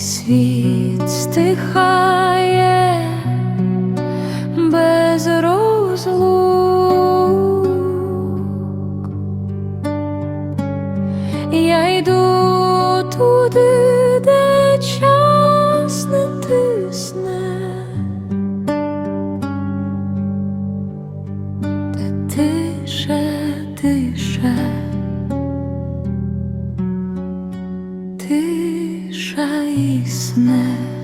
світ стихає без розлук. Я йду туди, де час не тисне, де тише, тише. Тиша і.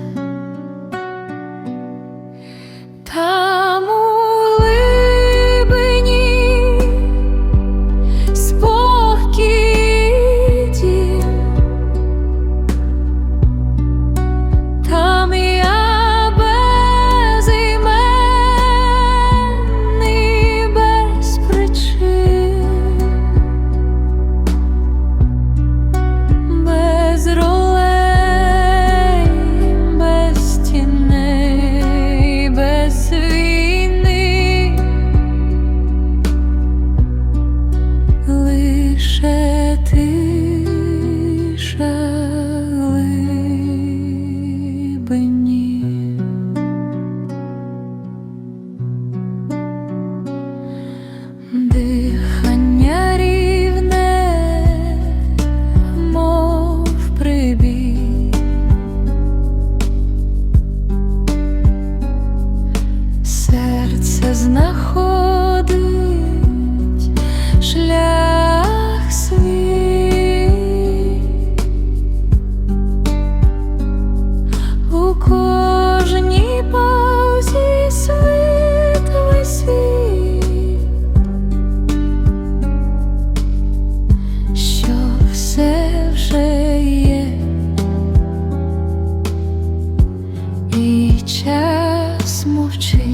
мовчить.